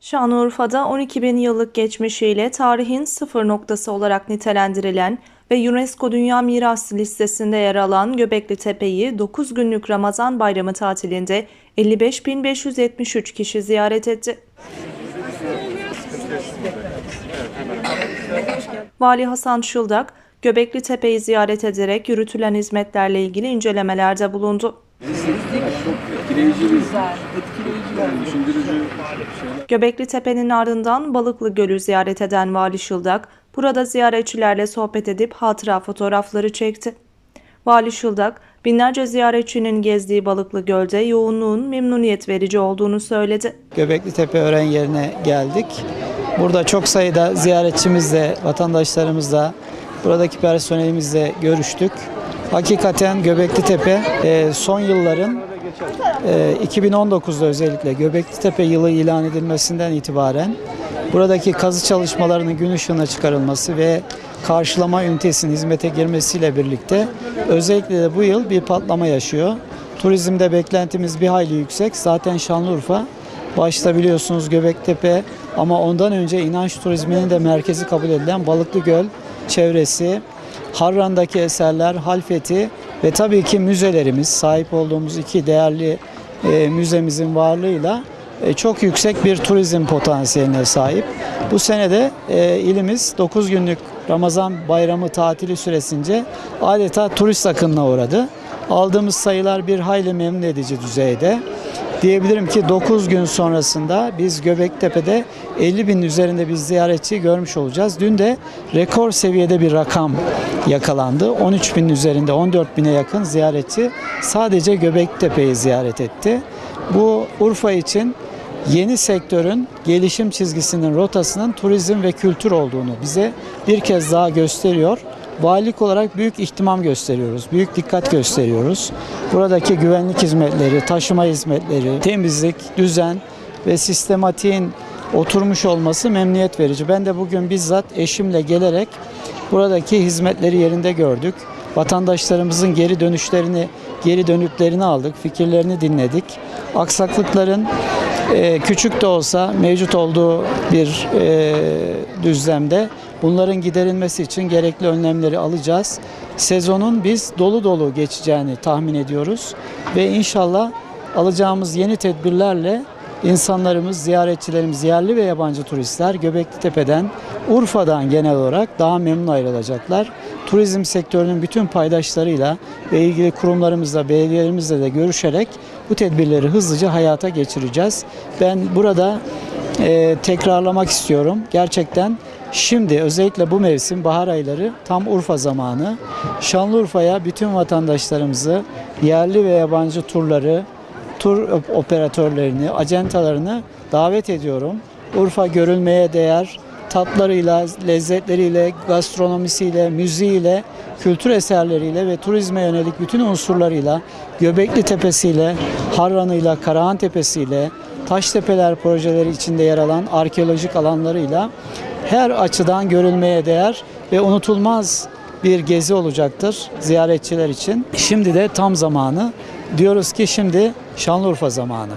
Şanlıurfa'da 12 bin yıllık geçmişiyle tarihin sıfır noktası olarak nitelendirilen ve UNESCO Dünya Mirası listesinde yer alan Göbekli Tepe'yi 9 günlük Ramazan bayramı tatilinde 55.573 kişi ziyaret etti. Vali Hasan Şıldak, Göbekli Tepe'yi ziyaret ederek yürütülen hizmetlerle ilgili incelemelerde bulundu. Göbekli Tepe'nin ardından Balıklı Gölü ziyaret eden Vali Şıldak, burada ziyaretçilerle sohbet edip hatıra fotoğrafları çekti. Vali Şıldak, binlerce ziyaretçinin gezdiği Balıklı Göl'de yoğunluğun memnuniyet verici olduğunu söyledi. Göbekli Tepe öğren yerine geldik. Burada çok sayıda ziyaretçimizle, vatandaşlarımızla, buradaki personelimizle görüştük. Hakikaten Göbekli Tepe e, son yılların e, 2019'da özellikle Göbekli Tepe yılı ilan edilmesinden itibaren buradaki kazı çalışmalarının gün ışığına çıkarılması ve karşılama ünitesinin hizmete girmesiyle birlikte özellikle de bu yıl bir patlama yaşıyor. Turizmde beklentimiz bir hayli yüksek. Zaten Şanlıurfa başta biliyorsunuz Göbektepe ama ondan önce inanç turizminin de merkezi kabul edilen Balıklı Göl çevresi, Harran'daki eserler, Halfeti ve tabii ki müzelerimiz, sahip olduğumuz iki değerli e, müzemizin varlığıyla e, çok yüksek bir turizm potansiyeline sahip. Bu sene de e, ilimiz 9 günlük Ramazan bayramı tatili süresince adeta turist akınına uğradı. Aldığımız sayılar bir hayli memnun edici düzeyde. Diyebilirim ki 9 gün sonrasında biz Göbektepe'de 50 bin üzerinde bir ziyaretçi görmüş olacağız. Dün de rekor seviyede bir rakam yakalandı. 13 bin üzerinde 14 bine yakın ziyaretçi sadece Göbektepe'yi ziyaret etti. Bu Urfa için yeni sektörün gelişim çizgisinin rotasının turizm ve kültür olduğunu bize bir kez daha gösteriyor. Valilik olarak büyük ihtimam gösteriyoruz, büyük dikkat gösteriyoruz. Buradaki güvenlik hizmetleri, taşıma hizmetleri, temizlik, düzen ve sistematiğin oturmuş olması memnuniyet verici. Ben de bugün bizzat eşimle gelerek buradaki hizmetleri yerinde gördük. Vatandaşlarımızın geri dönüşlerini, geri dönüklerini aldık, fikirlerini dinledik. Aksaklıkların e, küçük de olsa mevcut olduğu bir e, düzlemde bunların giderilmesi için gerekli önlemleri alacağız. Sezonun biz dolu dolu geçeceğini tahmin ediyoruz ve inşallah alacağımız yeni tedbirlerle insanlarımız, ziyaretçilerimiz, yerli ve yabancı turistler Göbekli Tepe'den, Urfa'dan genel olarak daha memnun ayrılacaklar. Turizm sektörünün bütün paydaşlarıyla ve ilgili kurumlarımızla, belediyelerimizle de görüşerek bu tedbirleri hızlıca hayata geçireceğiz. Ben burada e, tekrarlamak istiyorum. Gerçekten şimdi özellikle bu mevsim bahar ayları tam Urfa zamanı. Şanlıurfa'ya bütün vatandaşlarımızı yerli ve yabancı turları, tur operatörlerini, acentalarını davet ediyorum. Urfa görülmeye değer tatlarıyla, lezzetleriyle, gastronomisiyle, müziğiyle, kültür eserleriyle ve turizme yönelik bütün unsurlarıyla, Göbekli Tepesi'yle, Harran'ıyla, Karahan Tepesi'yle, Taştepeler projeleri içinde yer alan arkeolojik alanlarıyla her açıdan görülmeye değer ve unutulmaz bir gezi olacaktır ziyaretçiler için. Şimdi de tam zamanı. Diyoruz ki şimdi Şanlıurfa zamanı.